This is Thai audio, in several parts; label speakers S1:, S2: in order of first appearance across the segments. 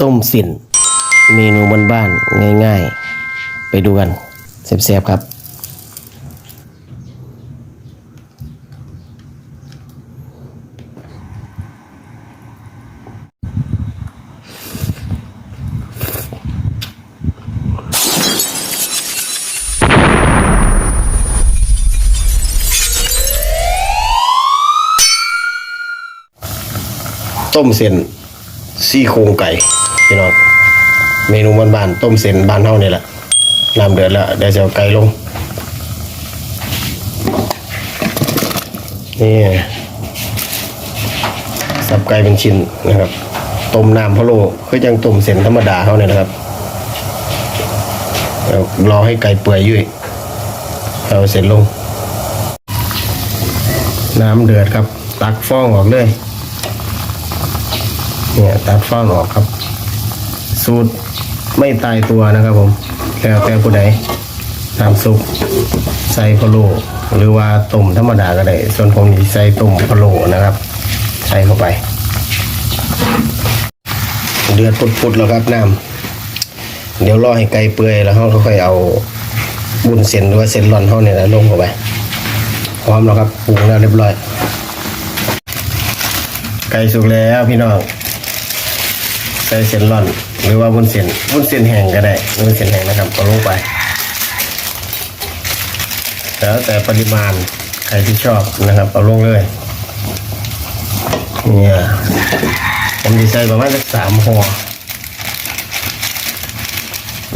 S1: ต้มสินเมนูบ้านๆง่าย ๆ ไปดูกันแซ่บๆครับต้มเส้นซี่โครงไก่ พี่น้องเมนูบ้านๆต้มเส้นบ้านเฮานี่แหละน้ำเดือดแล้วเดี๋ยวจะเอาไก่ลงนี่สับไก่เป็นชิ้นนะครับต้มน้ำพะโล้คือยังต้มเส้นธรรมดาเขาเนี่ยนะครับรอให้ไก่เปื่อยยุ่ยเอาเสร็จลง น้ำเดือดครับ ตักฟองออกเลยเนี่ยตัดฟ้อนออกครับ สูตรไม่ตายตัวนะครับผมแล้วแต่ผู้ใดน้ำซุปใส่พะโล้หรือว่าต้มธรรมดาก็ได้ ส่วนผมนี่ใส่ต้มพะโล้นะครับ ใส่เข้าไป เดือดปุดๆแล้วครับน้ำเดี๋ยวรอให้ไก่เปื่อยแล้วเราค่อยเอาบุญเส้นหรือว่าเส้นร่อนเขาเนี่ยนะลงเข้าไปพร้อมแล้วครับปรุงแล้วเรียบร้อย ไก่สุกแล้วพี่น้องใส่เส้นร่อน หรือว่าวุ้นเส้นวุ้นเส้นแห้งก็ได้วุ้นเส้นแห้งนะครับก็ลงไปแล้วแต่ปริมาณใครที่ชอบนะครับเอาลงเลยเนี่ยผมดีใส่ประมาณสักสามห่อ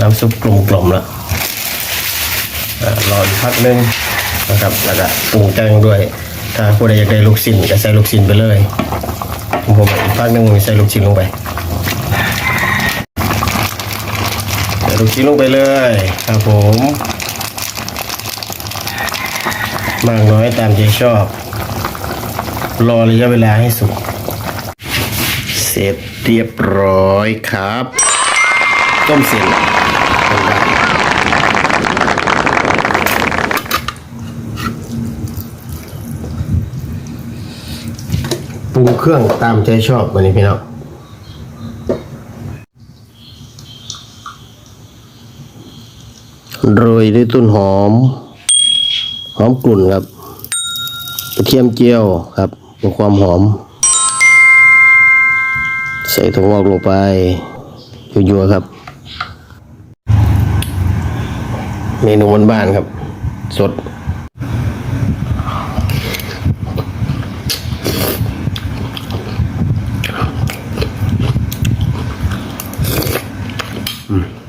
S1: น้ำซุปกลมๆแล้วรออีกพักหนึงนะครับแล้วก็ปรุงแกงด้วย ถ้าผู้ใดอยากได้ลูกชิ้นก็ใส่ลูกชิ้นไปเลยผมอีกพักหนึงผมใส่ลูกชิ้นลงไป ลูกชิ้นลงไปเลยครับผมมากน้อยตามใจชอบ รอระยะเวลาให้สุกเสร็จเรียบร้อยครับ ต้มเสร็จป็นไงปรุงเครื่องตามใจชอบวันนี้พี่น้อง โรยด้วยต้นหอม หอมกลุ่นครับกระเทียมเจียวครับเพื่อความหอม ใส่ถั่วงอกลงไปยัวๆครับ เมนูบ้านครับ สดอืม